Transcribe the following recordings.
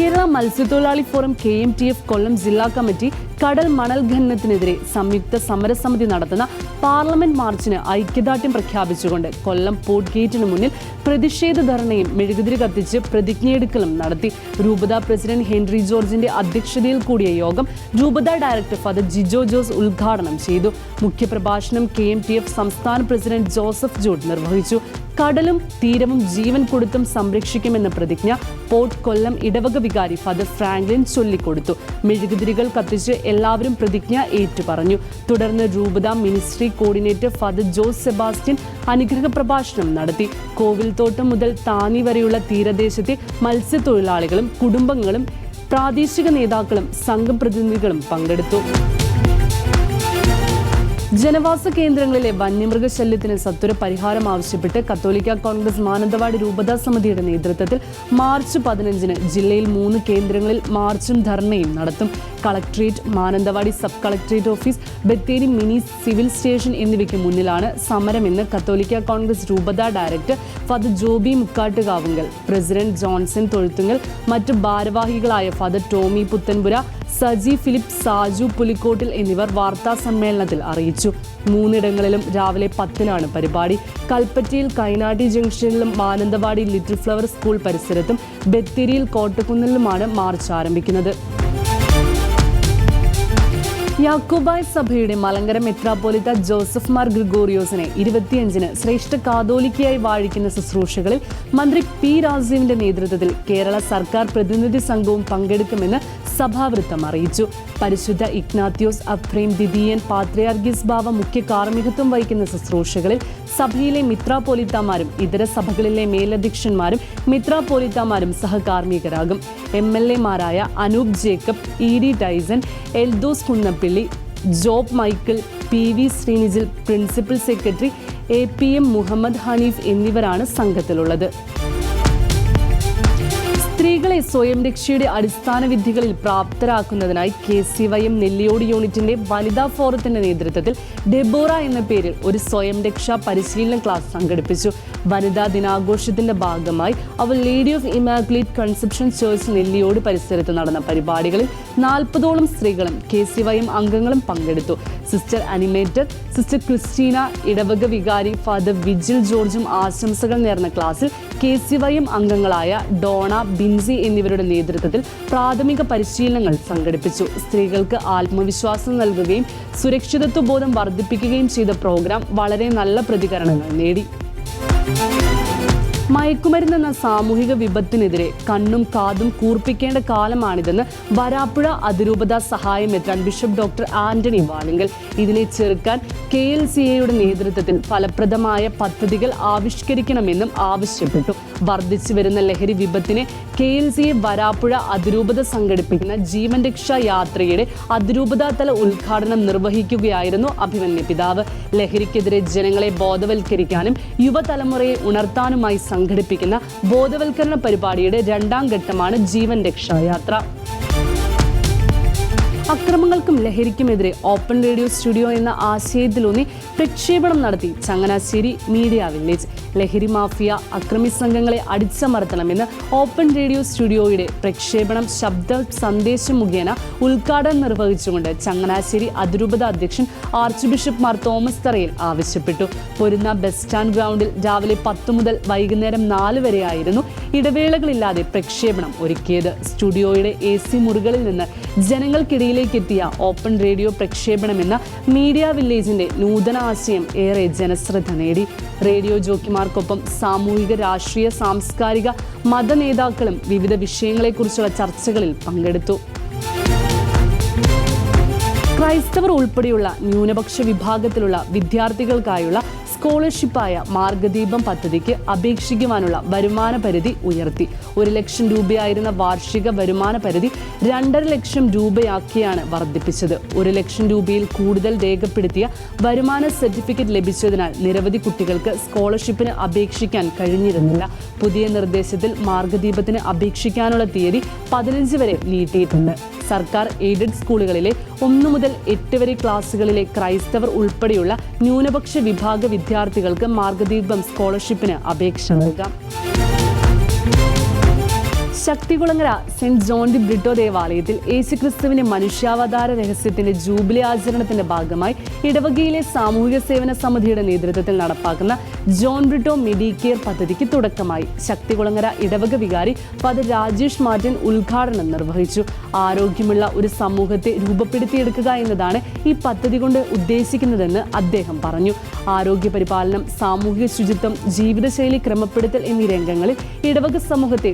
കേരള മത്സ്യത്തൊഴിലാളി forum K M T F Kollam ജില്ലാ committee കടൽ മണൽ ഖനനത്തിനെതിരെ സംയുക്ത സമരസമിതി നടത്തുന്ന പാർലമെന്റ് മാർച്ചിന് ഐക്യദാർഢ്യം പ്രഖ്യാപിച്ചുകൊണ്ട് കൊല്ലം പോർട്ട് ഗേറ്റിന് മുന്നിൽ പ്രതിഷേധ ധർണയും മെഴുകുതിരി കത്തിച്ച് പ്രതിജ്ഞയെടുക്കലും നടത്തി. രൂപത പ്രസിഡന്റ് ഹെൻറി ജോർജിന്റെ അധ്യക്ഷതയിൽ കൂടിയ യോഗം രൂപത ഡയറക്ടർ ഫാദർ ജിജോ ജോസ് ഉദ്ഘാടനം ചെയ്തു. മുഖ്യപ്രഭാഷണം കെ എം ടി എഫ് സംസ്ഥാന പ്രസിഡന്റ് ജോസഫ് ജോർജ് നിർവഹിച്ചു. കടലും തീരവും ജീവൻ കൊടുത്തും സംരക്ഷിക്കുമെന്ന പ്രതിജ്ഞ പോർട്ട് കൊല്ലം ഇടവക വികാരി ഫാദർ ഫ്രാങ്ക്ലിൻ ചൊല്ലിക്കൊടുത്തു. മെഴുകുതിരികൾ കത്തിച്ച് എല്ലാവരും പ്രതിജ്ഞ ഏറ്റുപറഞ്ഞു. തുടർന്ന് രൂപത ministry coordinator father Jose Sebastian അനുഗ്രഹ പ്രഭാഷണം നടത്തി. കോവിൽത്തോട്ടം മുതൽ താനി വരെയുള്ള തീരദേശത്തെ മത്സ്യത്തൊഴിലാളികളും കുടുംബങ്ങളും പ്രാദേശിക നേതാക്കളും സംഘപ്രതിനിധികളും പങ്കെടുത്തു. ജനവാസ കേന്ദ്രങ്ങളിലെ വന്യമൃഗശല്യത്തിന് സത്വര പരിഹാരം ആവശ്യപ്പെട്ട് കത്തോലിക്ക കോൺഗ്രസ് മാനന്തവാടി രൂപതാ സമിതിയുടെ നേതൃത്വത്തിൽ മാർച്ച് പതിനഞ്ചിന് ജില്ലയിൽ മൂന്ന് കേന്ദ്രങ്ങളിൽ മാർച്ചും ധർണയും നടത്തും. Collectorate Mananthavady sub collectorate office Bathery mini civil station എന്നിവയ്ക്ക് മുന്നിലാണ് സമരമെന്ന് കത്തോലിക്ക കോൺഗ്രസ് രൂപതാ director father Joby Mukkattukavungal president Johnson Thozhuthungal മറ്റ് ഭാരവാഹികളായ ഫാദർ ടോമി പുത്തൻപുര സജി ഫിലിപ്പ് സാജു പുലിക്കോട്ടിൽ എന്നിവർ വാർത്താ സമ്മേളനത്തിൽ അറിയിച്ചു. മൂന്നിടങ്ങളിലും രാവിലെ പത്തിനാണ് പരിപാടി. കൽപ്പറ്റയിൽ കൈനാട്ടി ജംഗ്ഷനിലും മാനന്തവാടി ലിറ്റിൽ ഫ്ലവർ സ്കൂൾ പരിസരത്തും ബത്തേരിയിൽ കോട്ടക്കുന്നിലുമാണ് മാർച്ച് ആരംഭിക്കുന്നത്. യാക്കോബായ് സഭയുടെ മലങ്കര മെത്രാപ്പോലിത്ത ജോസഫ് മാർ ഗ്രിഗോറിയോസിനെ ഇരുപത്തിയഞ്ചിന് ശ്രേഷ്ഠ കാതോലിക്കയായി വാഴിക്കുന്ന ശുശ്രൂഷകളിൽ മന്ത്രി പി രാജീവിന്റെ നേതൃത്വത്തിൽ കേരള സർക്കാർ പ്രതിനിധി സംഘവും പങ്കെടുക്കുമെന്ന് സഭാവൃത്തം അറിയിച്ചു. പരിശുദ്ധ ഇഗ്നാത്യോസ് അഫ്രീം ദിദിയൻ പാത്രിയാർഗിസ് ബാവ മുഖ്യ കാർമ്മികത്വം വഹിക്കുന്ന ശുശ്രൂഷകളിൽ സഭയിലെ മിത്രാപോലിത്താമാരും ഇതര സഭകളിലെ മേലധ്യക്ഷന്മാരും മിത്രാപോലിത്താമാരും സഹകാർമ്മികരാകും. M L എമാരായ Anoop Jacob E D Tyson Eldhose Kunnappilly Job Michael P V Sreenijil principal secretary A P M Muhammad Hanif എന്നിവരാണ് സംഘത്തിലുള്ളത്. സ്ത്രീകളെ സ്വയം രക്ഷയുടെ അടിസ്ഥാന വിദ്യകളിൽ പ്രാപ്തരാക്കുന്നതിനായി K C Y M Nelliyode യൂണിറ്റിന്റെ വനിതാ ഫോറത്തിന്റെ നേതൃത്വത്തിൽ ഡെബോറ എന്ന പേരിൽ ഒരു സ്വയം രക്ഷാ പരിശീലന ക്ലാസ് സംഘടിപ്പിച്ചു. വനിതാ ദിനാഘോഷത്തിന്റെ ഭാഗമായി our lady of immaculate conception church Nelliyode പരിസരത്ത് നടന്ന പരിപാടികളിൽ നാൽപ്പതോളം സ്ത്രീകളും കെ സി വൈ എം അംഗങ്ങളും പങ്കെടുത്തു. സിസ്റ്റർ അനിമേറ്റർ സിസ്റ്റർ ക്രിസ്റ്റീന ഇടവക വികാരി ഫാദർ വിജിൽ ജോർജും ആശംസകൾ നേർന്ന ക്ലാസ്സിൽ കെ സി വൈ എം അംഗങ്ങളായ ഡോണ ബിൻസി എന്നിവരുടെ നേതൃത്വത്തിൽ പ്രാഥമിക പരിശീലനങ്ങൾ സംഘടിപ്പിച്ചു. സ്ത്രീകൾക്ക് ആത്മവിശ്വാസം നൽകുകയും സുരക്ഷിതത്വബോധം വർദ്ധിപ്പിക്കുകയും ചെയ്ത പ്രോഗ്രാം വളരെ നല്ല പ്രതികരണങ്ങൾ നേടി. മയക്കുമരുന്ന് എന്ന സാമൂഹിക വിപത്തിനെതിരെ കണ്ണും കാതും കൂർപ്പിക്കേണ്ട കാലമാണിതെന്ന് വരാപ്പുഴ അതിരൂപത സഹായം എത്താൻ ബിഷപ്പ് ഡോക്ടർ ആന്റണി വാണിങ്കൽ. ഇതിനെ ചെറുക്കാൻ കെ എൽ സി എയുടെ നേതൃത്വത്തിൽ ഫലപ്രദമായ പദ്ധതികൾ ആവിഷ്കരിക്കണമെന്നും ആവശ്യപ്പെട്ടു. വർദ്ധിച്ചു വരുന്ന ലഹരി വിപത്തിനെ K L C A Varappuzha അതിരൂപത സംഘടിപ്പിക്കുന്ന ജീവൻ രക്ഷാ യാത്രയുടെ അതിരൂപതാതല ഉദ്ഘാടനം നിർവഹിക്കുകയായിരുന്നു അഭിമന്യ പിതാവ്. ലഹരിക്കെതിരെ ജനങ്ങളെ ബോധവൽക്കരിക്കാനും യുവതലമുറയെ ഉണർത്താനുമായി സംഘടിപ്പിക്കുന്ന ബോധവൽക്കരണ പരിപാടിയുടെ രണ്ടാം ഘട്ടമാണ് ജീവൻ രക്ഷാ യാത്ര. അക്രമങ്ങൾക്കും ലഹരിക്കുമെതിരെ ഓപ്പൺ റേഡിയോ സ്റ്റുഡിയോ എന്ന ആശയത്തിലൂന്നി പ്രക്ഷേപണം നടത്തി ചങ്ങനാശ്ശേരി മീഡിയ വില്ലേജ്. ലഹരി മാഫിയ അക്രമി സംഘങ്ങളെ അടിച്ചമർത്തണമെന്ന് ഓപ്പൺ റേഡിയോ സ്റ്റുഡിയോയുടെ പ്രക്ഷേപണം ശബ്ദ സന്ദേശം മുഖേന ഉദ്ഘാടനം നിർവഹിച്ചുകൊണ്ട് ചങ്ങനാശ്ശേരി അതിരൂപത അധ്യക്ഷൻ ആർച്ച് ബിഷപ്പ് മാർ തോമസ് തറയിൽ ആവശ്യപ്പെട്ടു. പൊരുന്ന ബസ് സ്റ്റാൻഡ് ഗ്രൗണ്ടിൽ രാവിലെ പത്ത് മുതൽ വൈകുന്നേരം നാല് വരെയായിരുന്നു ഇടവേളകളില്ലാതെ പ്രക്ഷേപണം ഒരുക്കിയത്. സ്റ്റുഡിയോയുടെ എ സി മുറികളിൽ നിന്ന് ജനങ്ങൾക്കിടയിലേക്ക് എത്തിയ ഓപ്പൺ റേഡിയോ പ്രക്ഷേപണം എന്ന മീഡിയ വില്ലേജിന്റെ നൂതന ആശയം ഏറെ ജനശ്രദ്ധ നേടി. റേഡിയോ ജോക്കിമാർക്കൊപ്പം സാമൂഹിക രാഷ്ട്രീയ സാംസ്കാരിക മത നേതാക്കളും വിവിധ വിഷയങ്ങളെക്കുറിച്ചുള്ള ചർച്ചകളിൽ പങ്കെടുത്തു. ക്രൈസ്തവർ ഉൾപ്പെടെയുള്ള ന്യൂനപക്ഷ വിഭാഗത്തിലുള്ള വിദ്യാർത്ഥികൾക്കായുള്ള സ്കോളർഷിപ്പായ മാർഗദീപം പദ്ധതിക്ക് അപേക്ഷിക്കുവാനുള്ള വരുമാന പരിധി ഉയർത്തി. ഒരു ലക്ഷം രൂപയായിരുന്ന വാർഷിക വരുമാന പരിധി രണ്ടര ലക്ഷം രൂപയാക്കിയാണ് വർദ്ധിപ്പിച്ചത്. ഒരു ലക്ഷം രൂപയിൽ കൂടുതൽ രേഖപ്പെടുത്തിയ വരുമാന സർട്ടിഫിക്കറ്റ് ലഭിച്ചതിനാൽ നിരവധി കുട്ടികൾക്ക് സ്കോളർഷിപ്പിന് അപേക്ഷിക്കാൻ കഴിഞ്ഞിരുന്നില്ല. പുതിയ നിർദ്ദേശത്തിൽ മാർഗദീപത്തിന് അപേക്ഷിക്കാനുള്ള തീയതി പതിനഞ്ച് വരെ നീട്ടിയിട്ടുണ്ട്. സർക്കാർ എയ്ഡഡ് സ്കൂളുകളിലെ ഒന്നു മുതൽ എട്ട് വരെ ക്ലാസ്സുകളിലെ ക്രൈസ്തവർ ഉൾപ്പെടെയുള്ള ന്യൂനപക്ഷ വിഭാഗ വിദ്യാർത്ഥികൾക്ക് മാർഗദീപം സ്കോളർഷിപ്പിന് അപേക്ഷ നൽകാം. Sakthikulangara saint John de Britto ദേവാലയത്തിൽ യേശുക്രിസ്തുവിന്റെ മനുഷ്യാവതാര രഹസ്യത്തിന്റെ ജൂബിലി ആചരണത്തിന്റെ ഭാഗമായി ഇടവകയിലെ സാമൂഹിക സേവന സമിതിയുടെ നേതൃത്വത്തിൽ നടപ്പാക്കുന്ന ജോൺ ബ്രിട്ടോ മെഡിക്കെയർ പദ്ധതിക്ക് തുടക്കമായി ശക്തികുളങ്ങര ഇടവക വികാരി ഫാദർ രാജേഷ് മാറ്റൻ ഉദ്ഘാടനം നിർവഹിച്ചു. ആരോഗ്യമുള്ള ഒരു സമൂഹത്തെ രൂപപ്പെടുത്തിയെടുക്കുക എന്നതാണ് ഈ പദ്ധതി കൊണ്ട് ഉദ്ദേശിക്കുന്നതെന്ന് അദ്ദേഹം പറഞ്ഞു. ആരോഗ്യ പരിപാലനം സാമൂഹിക ശുചിത്വം ജീവിതശൈലി ക്രമപ്പെടുത്തൽ എന്നീ രംഗങ്ങളിൽ ഇടവക സമൂഹത്തെ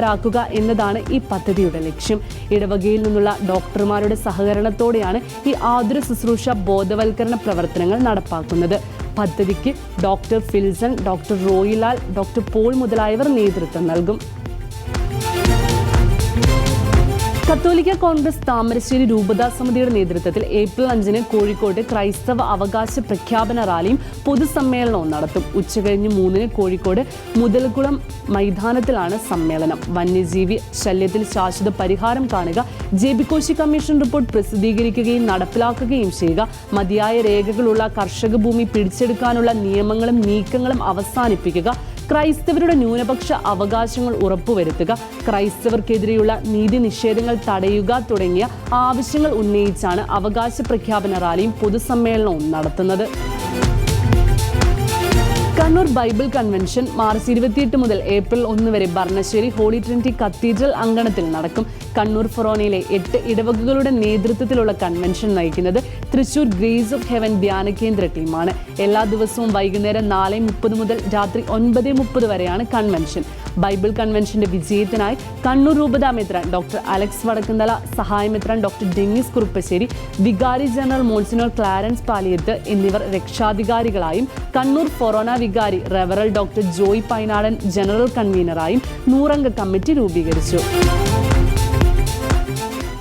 ബോധവാന്മാരാക്കുക എന്നതാണ് ഈ പദ്ധതിയുടെ ലക്ഷ്യം. ഇടവകയിൽ നിന്നുള്ള ഡോക്ടർമാരുടെ സഹകരണത്തോടെയാണ് ഈ ആതുര ശുശ്രൂഷ ബോധവൽക്കരണ പ്രവർത്തനങ്ങൾ നടപ്പാക്കുന്നത്. പദ്ധതിക്ക് doctor Filson doctor Roylal doctor Paul മുതലായവർ നേതൃത്വം നൽകും. കത്തോലിക്ക കോൺഗ്രസ് താമരശ്ശേരി രൂപതാ സമിതിയുടെ നേതൃത്വത്തിൽ ഏപ്രിൽ അഞ്ചിന് കോഴിക്കോട്ട് ക്രൈസ്തവ അവകാശ പ്രഖ്യാപന റാലിയും പൊതുസമ്മേളനവും നടത്തും. ഉച്ചകഴിഞ്ഞ് മൂന്നിന് കോഴിക്കോട് മുതൽക്കുളം മൈതാനത്തിലാണ് സമ്മേളനം. വന്യജീവി ശല്യത്തിൽ ശാശ്വത പരിഹാരം കാണുക J B Koshy commission report പ്രസിദ്ധീകരിക്കുകയും നടപ്പിലാക്കുകയും ചെയ്യുക മതിയായ രേഖകളുള്ള കർഷക ഭൂമി പിടിച്ചെടുക്കാനുള്ള നിയമങ്ങളും നീക്കങ്ങളും അവസാനിപ്പിക്കുക ക്രൈസ്തവരുടെ ന്യൂനപക്ഷ അവകാശങ്ങൾ ഉറപ്പുവരുത്തുക ക്രൈസ്തവർക്കെതിരെയുള്ള നീതി നിഷേധങ്ങൾ തടയുക തുടങ്ങിയ ആവശ്യങ്ങൾ ഉന്നയിച്ചാണ് അവകാശ പ്രഖ്യാപന റാലിയും പൊതുസമ്മേളനവും നടത്തുന്നത്. കണ്ണൂർ ബൈബിൾ കൺവെൻഷൻ മാർച്ച് ഇരുപത്തിയെട്ട് മുതൽ ഏപ്രിൽ ഒന്ന് വരെ ഭരണശ്ശേരി ഹോളി ട്രിനിറ്റി കത്തീഡ്രൽ അങ്കണത്തിൽ നടക്കും. കണ്ണൂർ ഫൊറോനയിലെ എട്ട് ഇടവകകളുടെ നേതൃത്വത്തിലുള്ള കൺവെൻഷൻ നയിക്കുന്നത് തൃശൂർ ഗ്രേസ് ഓഫ് ഹെവൻ ധ്യാന കേന്ദ്ര ടീമാണ് എല്ലാ ദിവസവും വൈകുന്നേരം നാല് മുപ്പത് മുതൽ രാത്രി ഒൻപത് മുപ്പത് വരെയാണ് കൺവെൻഷൻ ബൈബിൾ കൺവെൻഷന്റെ വിജയത്തിനായി കണ്ണൂർ രൂപതാ മെത്രാൻ ഡോക്ടർ അലക്സ് വടക്കുന്നല സഹായമിത്രൻ ഡോക്ടർ ഡെന്നിസ് കുറുപ്പശ്ശേരി വികാരി ജനറൽ മോൺസിനോർ ക്ലാരൻസ് പാലിയത്ത് എന്നിവർ രക്ഷാധികാരികളായും കണ്ണൂർ ഫൊറോന വികാരി റെവറൽ ഡോക്ടർ ജോയ് പൈനാടൻ ജനറൽ കൺവീനറായും നൂറംഗ കമ്മിറ്റി രൂപീകരിച്ചു.